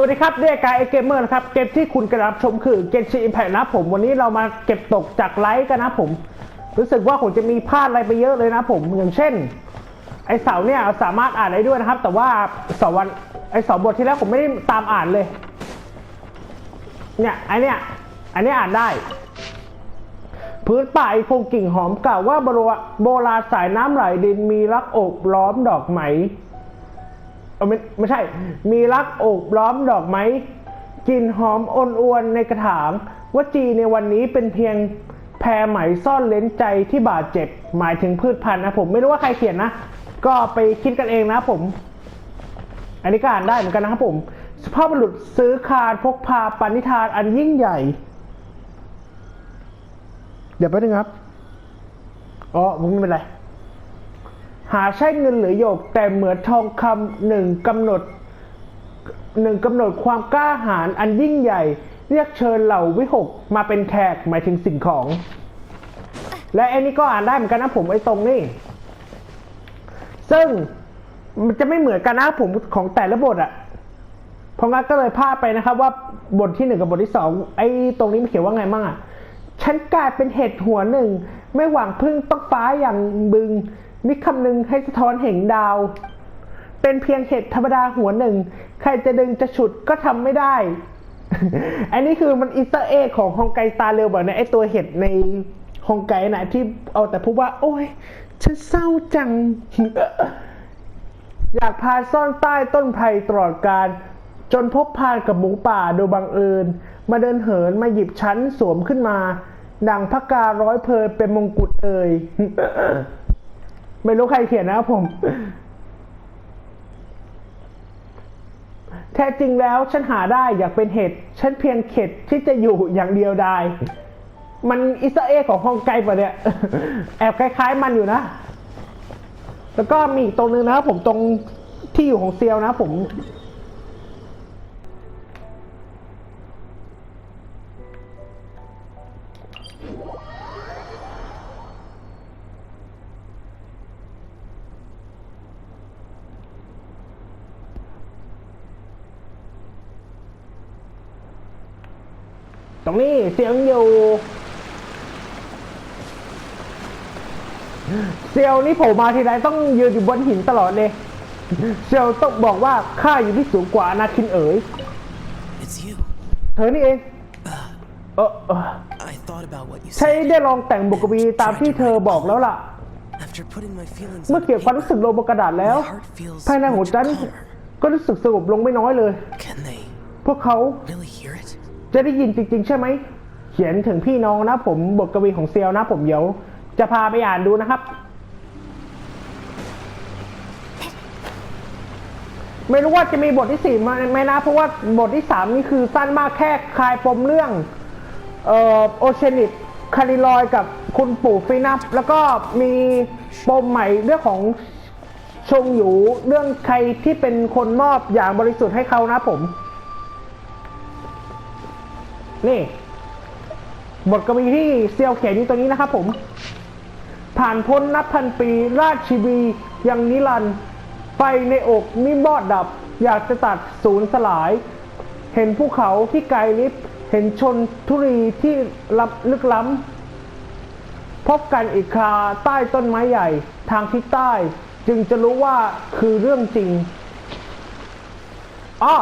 วัสดีครับเรียกกายเกมเมอร์นะครับ เกมที่คุณกำลังรับชมคือเกมชีอิมแพนะผม วันนี้เรามาเก็บตกจากไลค์กันนะผม รู้สึกว่าผมจะมีพลาดอะไรไปเยอะเลยนะผม อย่างเช่น ไอเสาเนี่ยสามารถอ่านได้ด้วยนะครับ แต่ว่าสองวันไอสองบทที่แล้วผมไม่ได้ตามอ่านเลย เนี่ยไอเนี่ยอันนี้อ่านได้ พื้นป่าไอพงกิ่งหอมกล่าวว่าโบราโบราณสายน้ำไหลดินมีรักอบล้อมดอกไหม เออไม่ไม่ใช่ มีรักโอบล้อมดอกไม้กลิ่นหอมอ่อนอวนในกระถางวจีในวันนี้เป็นเพียงแพรไหมซ่อนเลนใจที่บาดเจ็บ หมายถึงพืชพันธุ์นะผมไม่รู้ว่าใครเขียนนะ ก็ไปคิดกันเองนะผม อันนี้ก็อ่านได้เหมือนกันนะครับผม สภาพบุรุษซื้อคารพกพาปณิธานอันยิ่งใหญ่ เดี๋ยวแป๊บนึงครับ อ๋อผมไม่เป็นไร หาใช่เงินหรือหยก แต่เหมือนทองคำหนึ่งกำหนดหนึ่งกำหนดความกล้าหาญอันยิ่งใหญ่ เรียกเชิญเหล่าวิหกมาเป็นแขกหมายถึงสิ่งของ และไอันนี้ก็อ่านได้เหมือนกันนะผมไอ้ตรงนี่ซึ่งมันจะไม่เหมือนกันนะผมของแต่ละบทอะเพราะงั้นก็เลยพลาดไปนะครับ ว่าบทที่หนึ่งกับบทที่สองไอ้ตรงนี้มันเขียนว่าไงมั่งอะฉันกลายเป็นเห็ดหัวหนึ่ง ไม่หวังพึ่งต้องฟ้าอย่างบึง มิคำนึงให้สะท้อนเห็นดาว เป็นเพียงเห็ดธรรมดาหัวหนึ่ง ใครจะดึงจะฉุดก็ทำไม่ได้ อันนี้คือมันอิสเอของฮองไกตาเร็วแบบนี้ไอตัวเห็ดในฮองไกนะที่เอาแต่พูดว่า โอ้ยฉันเศร้าจัง อยากพาซ่อนใต้ต้นไผ่ตลอดการ จนพบพานกับหมูป่าโดยบังเอิญ มาเดินเหินมาหยิบชั้นสวมขึ้นมา ดังพระการ้อยเพลินเป็นมงกุฎเอ่ย ไม่รู้ใครเขียนนะผม แท้จริงแล้วฉันหาได้อยากเป็นเห็ดฉันเพียงเข็ดที่จะอยู่อย่างเดียวดายมันอิสเอของฮองไกปะเนี่ย แอบคล้ายๆมันอยู่นะ แล้วก็มีอีกตรงนึงนะผมตรงที่อยู่ของเซียวนะผม ตรงนี้เสียงอยู่ เซียวนี่โผล่มาทีไรต้องยืนอยู่บนหินตลอดเลย เซียวต้องบอกว่าข้าอยู่ที่สูงกว่าอนาคินเอ๋ย It's you. เธอนี่เอง เออเออ I thought about what you ใช้ said. ได้ลองแต่งบุกวีตามที่เธอบอกแล้วล่ะ After putting my feelings เมื่อ on เก็บความ paper, รู้สึกลงบนกระดาษแล้ว my heart feels ภายในหัว much ใจ calmer. ก็รู้สึกสงบลงไม่น้อยเลย Can they พวกเขา really hear it? จะได้ยินจริง ๆ ใช่ไหม เขียนถึงพี่น้องนะผมบทกวีของเซียวนะผมเดี๋ยว จะพาไปอ่านดูนะครับ ไม่รู้ว่าจะมีบทที่สี่ไหมนะ เพราะว่าบทที่สามนี่คือสั้นมากแค่คลายปมเรื่องเอ่อโอเชนิตคาริลอยกับคุณปู่ฟินับ แล้วก็มีปมใหม่เรื่องของชงอยู่เรื่องใครที่เป็นคนมอบอย่างบริสุทธิ์ให้เขานะผม นี่บทกวีที่เซียวเขียนอยู่ตัวนี้นะครับผม ผ่านพ้นนับพันปี ราชชีวียังนิรันด์ไฟในอกมิบอดดับ อยากจะตัดศูนย์สลาย เห็นภูเขาที่ไกลลิบเห็นชนทุรีที่ลับลึกล้ำ พบกันอีกคาใต้ต้นไม้ใหญ่ ทางทิศใต้ จึงจะรู้ว่าคือเรื่องจริงอ๋อ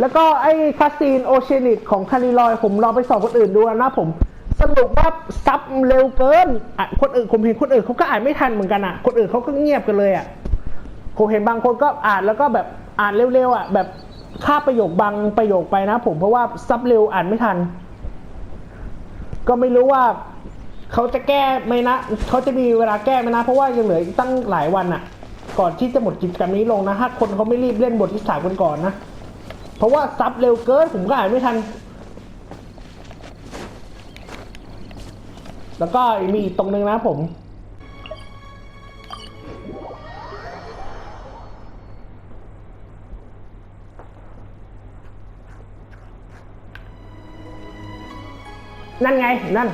แล้วก็ไอ้คาซีนโอเชียนิตของคาริลอย ผมลองไปสอบคนอื่นดูนะผม สรุปว่าซับเร็วเกินอะคนอื่นผมเห็นคนอื่นเขาก็อ่านไม่ทันเหมือนกันอะ คนอื่นเขาก็เงียบกันเลยอะผมเห็นบางคนก็อ่านแล้วก็แบบอ่านเร็วๆอะ แบบค่าประโยคบางประโยคไปนะ ผมเพราะว่าซับเร็วอ่านไม่ทัน ก็ไม่รู้ว่าเขาจะแก้ไหมนะเขาจะมีเวลาแก้ไหมนะ เพราะว่ายังเหลือตั้งหลายวันอะ ก่อนที่จะหมดกิจกรรมนี้ลงนะถ้าคนเขาไม่รีบเล่นบทที่สามกันก่อนนะ เพราะว่าซับเร็วเกินผมก็อ่านไม่ทัน แล้วก็มีอีกตรงนึงนะผมนั่นไง นั่น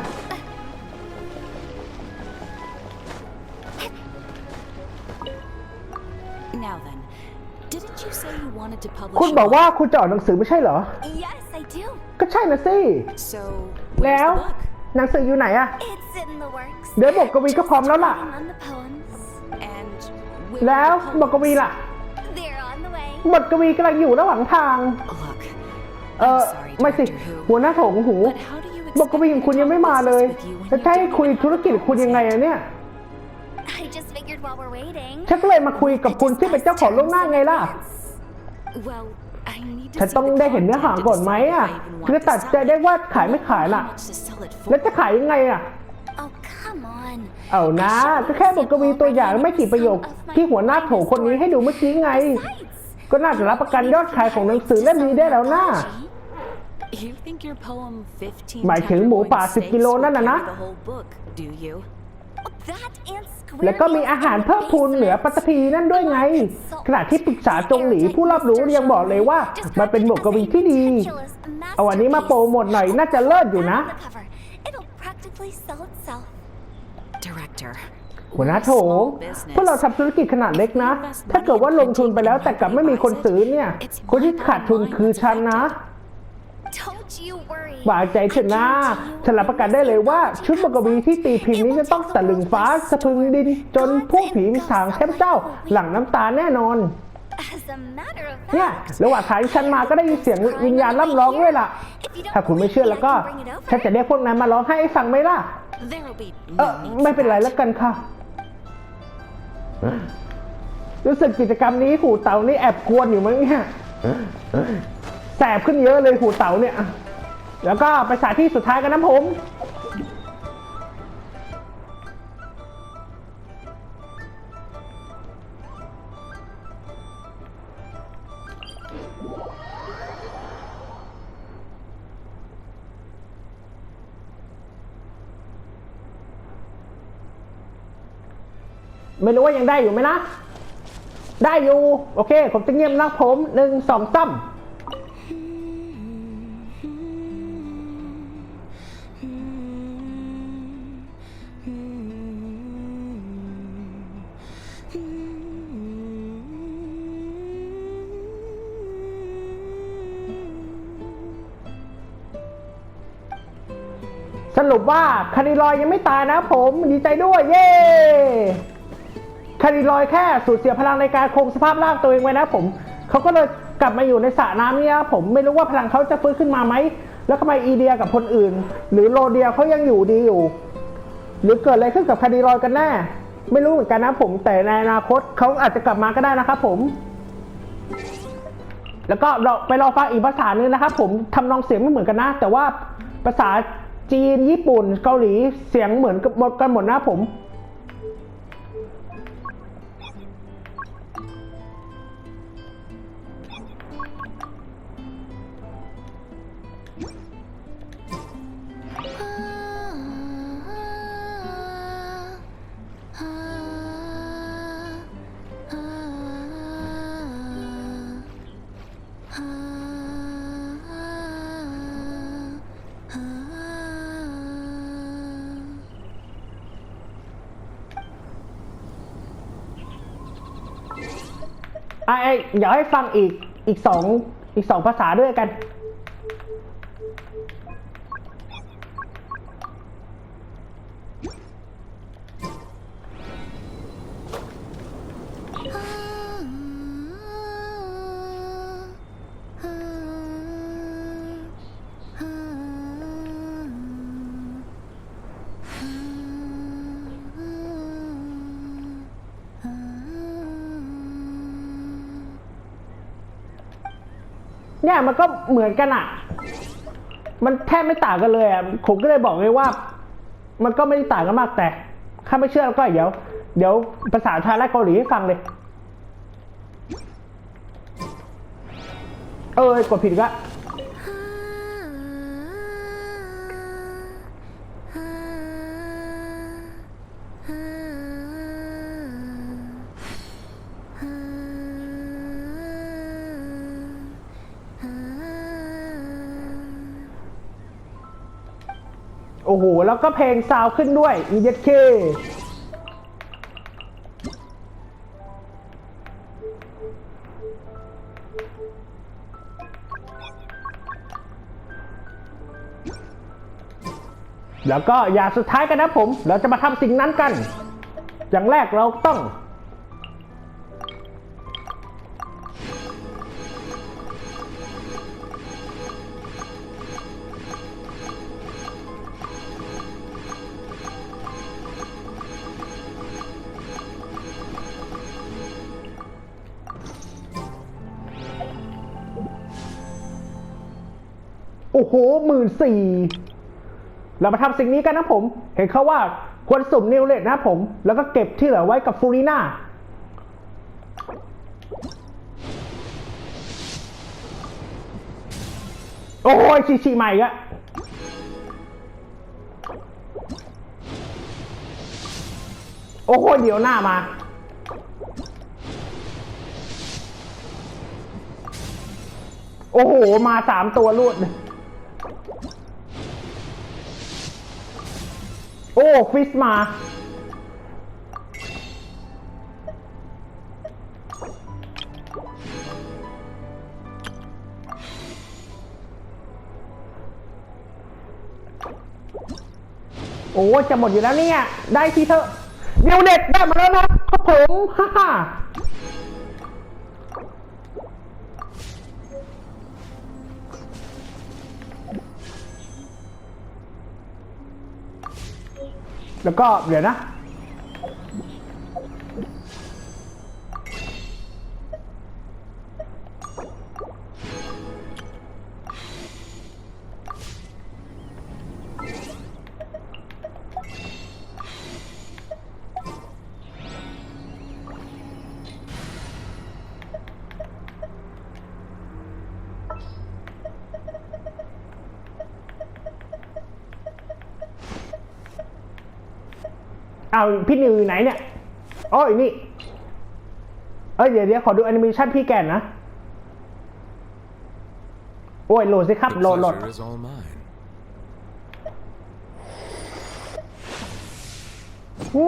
คุณ a บอก book. ว่าคุณจะออกหนังสือไม่ใช่เหรอ Yes, I do. ก็ใช่นะสิ So, แล้ where's ว the book? หนังสืออยู่ไหนอะ It's in the works. เดี๋ยวบทกวีก็พร้อมแล้วล่ะ Working on the poems. And where แล้ว are the บทกวี poems? ล่ะ They're on the way. บทกวีกำลังอยู่ระหว่างทาง Look, เออ I'm sorry, ไม่สิ Doctor Who. หัวหน้าโถงหู But how do you บทกวีของคุณยังไม่มาเลย with you when จะ you ใช้ don't คุย have ธุรกิจคุณยังไงอะเนี่ย I just figured while we're waiting. ฉันก็เลยมาคุยกับคุณที่เป็นเจ้าของล่วงหน้าไงล่ะ ฉัน see ต้อง the ได้เห็นเนื้อหา content to ก่อนไหม decide อะ if I even ถึง want จะ to ตัดใจ sell it. ได้ว่าขายไม่ขาย How น่ะ much to sell it for. แล้วจะขายยังไงอะ Oh, come on. เอานะก็แค่บทกวีตัวอย่างไม่กี่ประโยค ที่หัวหน้าโถคนนี้ให้ดูเมื่อกี้ไง Besides, ก็น่าจะรับประกันยอดขายของหนังสือเล่มนี้ได้แล้วนะ You think your poem 15หมายถึงหมูป่า10กิโลนั่นน่ะนะ แล้วก็มีอาหารเพิ่มพูนเหนือปัตตภีนั่นด้วยไง ขณะที่ปรึกษาจงหลีผู้รับรู้ยังบอกเลยว่า มันเป็นบทกวีที่ดี เอาอันนี้มาโปรโมทหน่อยน่าจะเลิศอยู่นะ It'll practically sell itself. Director. หัวหน้าโถ Small พ business. วกเราทำธุรกิจขนาดเล็กนะ ถ้าเกิดว่าลงทุนไปแล้วแต่กลับไม่มีคนซื้อเนี่ย คนที่ขาดทุนคือฉันนะ Don't you worry. วางใจเถอะนะฉันรับประกันได้เลยว่า ชุดบทกวีที่ตีพิมพ์นี้จะต้องตะลึงฟ้าสะพรึงดิน จนผู้ผีสางเทพเจ้าหลั่งน้ำตาแน่นอน As a matter of เนี่ย fact, ระหว่างทางที่ฉันมาก็ได้ยินเสียงวิญญาณร่ำร้องด้วยล่ะ ถ้าคุณไม่เชื่อแล้วก็ ฉันจะเรียกพวกนั้นมาร้องให้ฟังไหมล่ะ There'll be เออ no need ไม่ for เป็นไร that. แล้วกันค่ะ รู้สึกกิจกรรมนี้หูเต่านี่แอบกวนอยู่มั้งเนี่ย แสบขึ้นเยอะเลยหูเต่าเนี่ย แล้วก็ไปสถานที่สุดท้ายกันนะผม ไม่รู้ว่ายังได้อยู่ไหมนะ ได้อยู่ โอเค ผมจะเงียบนะผมหนึ่งสองสา สรุปว่าคาริลอยยังไม่ตายนะผมดีใจด้วยเย้คาริลอยแค่สูญเสียพลังในการคงสภาพร่างตัวเองไว้นะผมเขาก็เลยกลับมาอยู่ในสระน้ำเนี่ยผมไม่รู้ว่าพลังเขาจะฟื้นขึ้นมาไหมแล้วทำไมอีเดียกับคนอื่น หรือโรเดียเขายังอยู่ดีอยู่ หรือเกิดอะไรขึ้นกับคาริลอยกันแน่ไม่รู้เหมือนกันนะผมแต่ในอนาคตเขาอาจจะกลับมาก็ได้นะครับผม แล้วก็เราไปรอฟังอีกภาษาหนึ่งนะครับผมทำนองเสียงไม่เหมือนกันนะ แต่ว่าภาษา จีนญี่ปุ่นเกาหลีเสียงเหมือนกันหมดนะผม ไอ้อ้เดี๋ยวให้ฟังอีกอีกสองอีกสองภาษาด้วยกัน เนี่ยมันก็เหมือนกันอะมันแทบไม่ต่างกันเลยอะผมก็เลยบอกเลยว่า มันก็ไม่ได้ต่างกันมากแต่ถ้าไม่เชื่อก็เดี๋ยว เดี๋ยวภาษาไทยและเกาหลีให้ฟังเลย เออกดผิดอีก็ โอ้โห แล้วก็เพลงซาวขึ้นด้วยอีเดเคแล้วก็อย่าสุดท้ายกันนะผม เราจะมาทำสิ่งนั้นกัน อย่างแรกเราต้อง โอ้โหหมื่นสี่เรามาทำสิ่งนี้กันนะผม เห็นเขาว่าควรสุ่มนิวเลตนะผม แล้วก็เก็บที่เหลือไว้กับฟูรีน่าโอ้ยชีชีใหม่อะโอ้โหเดี๋ยวหน้ามา โอ้โห มาสามตัวรวดเลย อ้ฟิสมา โอ้จะหมดอยู่แล้วเนี่ย ได้ทีเถอะเดียวเด็ดได้มาแล้วนะครับผม ฮ่า แล้วก็เดี๋ยวนะ เอาพี่นิวอยู่ไหนเนี่ยอ๋ออยู่นี่ เอ้ยเดี๋ยวเดี๋ยวขอดูแอนิเมชันพี่แก่นนะ โอ้ยโหลดสิครับ The โหลดโหลด pleasure is all mine.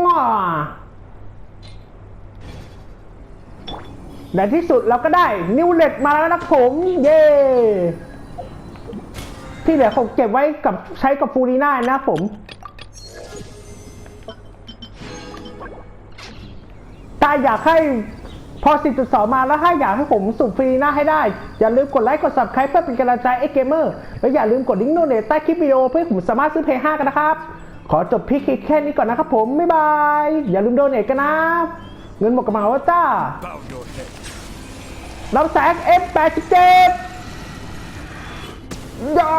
ง้อในที่สุดเราก็ได้ นิวเลตมาแล้วนะผม เย้ที่เหลือผมเก็บไว้กับใช้กับฟูรีน่านะผมาอยากให้พอสิบจุดสองมาแล้วถ้าอยากให้ผมสูบฟรีนะให้ได้ อย่าลืมกดไลค์กด subscribe เพื่อเป็นกำลังใจไอ้เกมเมอร์และอย่าลืมกดลิงก์โนเนตใต้คลิปวิดีโอเพื่อผมสามารถซื้อเพย์5กันนะครับ ขอจบพี่คลิปแค่นี้ก่อนนะครับผม บ๊ายบาย อย่าลืมโดเนตกันนะ เงินหมดกระเป๋าจ้าลำแสง F87 ยา